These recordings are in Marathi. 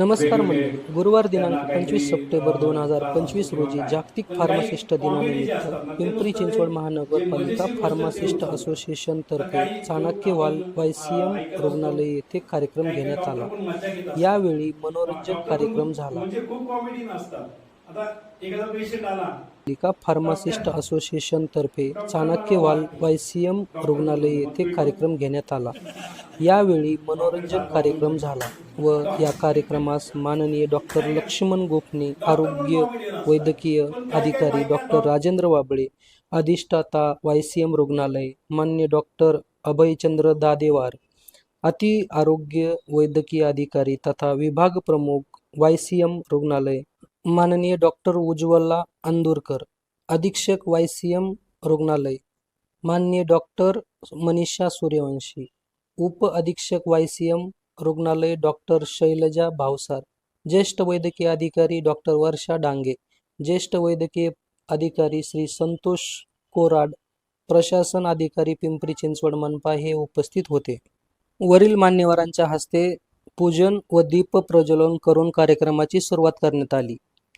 नमस्कार मंडळी. गुरुवार दिनांक पंचवीस सप्टेंबर दोन हजार पंचवीस रोजी जागतिक फार्मासिस्ट दिनानिमित्त पिंपरी चिंचवड महानगरपालिका फार्मासिस्ट असोसिएशन तर्फे चाणक्य वाल वायसीएम रुग्णालय येथे कार्यक्रम घेण्यात आला. यावेळी मनोरंजक कार्यक्रम झाला. एका आता एखादा पेशंट आला. पालिका फार्मासिस्ट असोसिएशन तर्फे चाणक्य वाल वायसीएम रुग्णालय येथे कार्यक्रम घेण्यात आला. यावेळी मनोरंजक कार्यक्रम झाला व या कार्यक्रमास माननीय डॉक्टर लक्ष्मण गोखणे आरोग्य वैद्यकीय अधिकारी डॉक्टर राजेंद्र वाबळे अधिष्ठाता वायसीएम रुग्णालय मान्य डॉक्टर अभयचंद्र दादेवार अति आरोग्य वैद्यकीय अधिकारी तथा विभाग प्रमुख वायसीएम रुग्णालय माननीय डॉक्टर उज्ज्वला अंदुरकर अधीक्षक वाय सी एम रुग्णालय. माननीय डॉक्टर मनीषा सूर्यवंशी उप अधीक्षक वाय सी एम रुग्णालय डॉक्टर शैलजा भावसार ज्येष्ठ वैद्यकीय अधिकारी डॉक्टर वर्षा डांगे ज्येष्ठ वैद्यकीय अधिकारी श्री संतोष कोराड प्रशासन अधिकारी पिंपरी चिंचवड मनपा हे उपस्थित होते. वरील मान्यवरांच्या हस्ते पूजन व दीप प्रज्वलन करून कार्यक्रमाची सुरुवात करण्यात आली.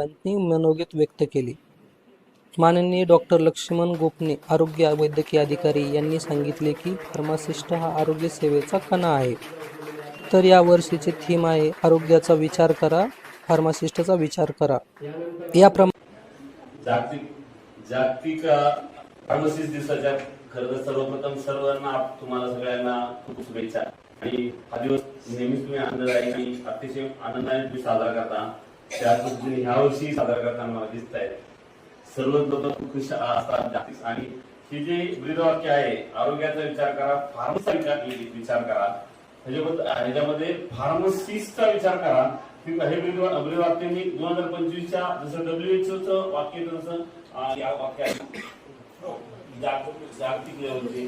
यांनी मनोगत व्यक्त केले. माननीय डॉक्टर लक्ष्मण गोपने आरोग्य वैद्यकीय अधिकारी यांनी सांगितले की फार्मासिस्ट हा आरोग्य सेवेचा कणा आहे. तर या वर्षीचे थीम आहे आरोग्याचा विचार करा फार्मासिस्टचा विचार करा. याप्रमाणे जागतिक जागतिक फार्मसिस्ट दिवसाच्या खरं तर सर्वप्रथम सर्वांना तुम्हाला सगळ्यांना खूप शुभेच्छा. आणि हा दिवस नेहमीच तुम्ही आनंददायी आणि अतिशय आनंदाने तुम्ही साजरा करता. त्या पद्धतीने ह्या वर्षी सादर करताना मला दिसत आहे सर्व लोक खूप खुश असतात जातीस आणि हे जे ब्रीदवाक्य आहे आरोग्याचा विचार करा फार्मसचा विचार विचार करा. ह्याच्याबद्दल ह्याच्यामध्ये फार्मसिस्टचा विचार करा. हे ब्रीदवाक्य मी दोन हजार पंचवीसच्या जसं डब्ल्यूएचओचं वाक्य तसं या वाक्य जागतिक लेवलचे.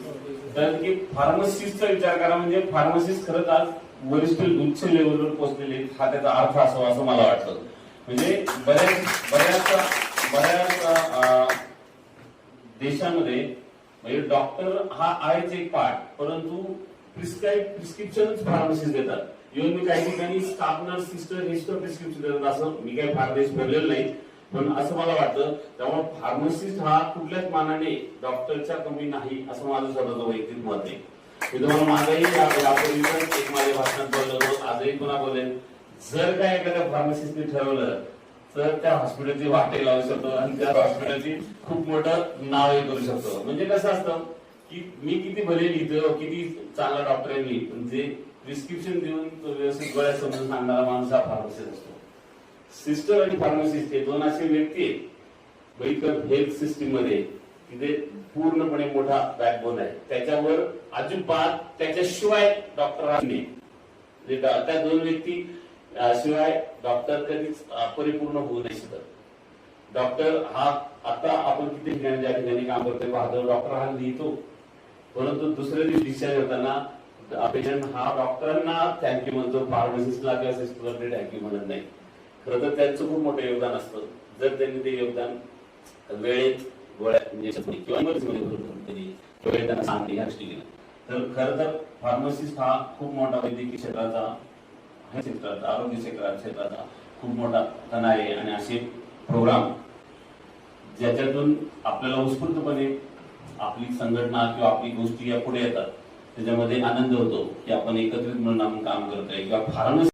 कारण की फार्मसिस्टचा विचार करा म्हणजे फार्मसिस्ट खरंच आज वरिष्ठ उच्च लेवलवर पोहोचलेले हा त्याचा अर्थ असावा असं मला वाटतं. म्हणजे बऱ्याच बऱ्याच बऱ्याच अं, देशामध्ये म्हणजे डॉक्टर हा आहेच एक पार्ट परंतु प्रिस्क्राईब प्रिस्क्रिप्शन फार्मसिस्ट देतात. इव्हन मी काही ठिकाणी स्टाफ नर्स सिस्टर हे सुद्धा प्रिस्क्रिप्शन देतात. असं मी काही फार देश भरलेलं नाही. पण असं मला वाटतं त्यामुळे फार्मसिस्ट हा कुठल्याच मानाने डॉक्टरच्या कमी नाही असं माझं स्वतःचं वैयक्तिक मत आहे. मी तुम्हाला माझंही यापूर्वी पण एक माझ्या भाषणात बोललो होतो आजही पुन्हा बोलेन. जर काय एखाद्या फार्मसिस्टने ठरवलं तर त्या हॉस्पिटलची वाटे लावू शकतो आणि त्या हॉस्पिटलची खूप मोठं नावही करू शकतो. म्हणजे कसं असतं की मी किती भले लिहितो किती चांगला डॉक्टर आहे मी पण जे प्रिस्क्रिप्शन देऊन तो व्यवस्थित गोळ्या समजून सांगणारा माणूस हा फार्मसिस्ट असतो. सिस्टर आणि फार्मसिस्ट हे दोन असे व्यक्ती आहेत. मेडिकल हेल्थ सिस्टीममध्ये तिथे पूर्णपणे मोठा बॅकबोन आहे. त्याच्यावर अजिबात त्याच्याशिवाय डॉक्टर म्हणजे त्या दोन व्यक्ती शिवाय डॉक्टर कधीच परिपूर्ण होऊ नाही शकत. डॉक्टर हा आता आपण किती ठिकाणी ज्या ठिकाणी काम करतोय पाहतो डॉक्टर हा लिहितो. परंतु दुसऱ्या दिवशी डिस्चार्ज होताना पेशंट हा डॉक्टरांना थँक्यू म्हणतो फार्मसिस्टला किंवा सिस्टरला थँक्यू म्हणत नाही. खरं तर त्यांचं खूप मोठं योगदान असतं. जर त्यांनी ते योगदान वेळेत गोळ्या त्यांना सांगणे तर खरं तर फार्मसिस्ट हा खूप मोठा वैद्यकीय क्षेत्राचा क्षेत्राचा आरोग्य क्षेत्रा क्षेत्राचा खूप मोठा कणा आहे आणि असे प्रोग्राम ज्याच्यातून आपल्याला उत्स्फूर्तपणे आपली संघटना किंवा आपली गोष्टी या पुढे येतात. त्याच्यामध्ये आनंद होतो की आपण एकत्रित म्हणून आपण काम करतोय किंवा फार्मसी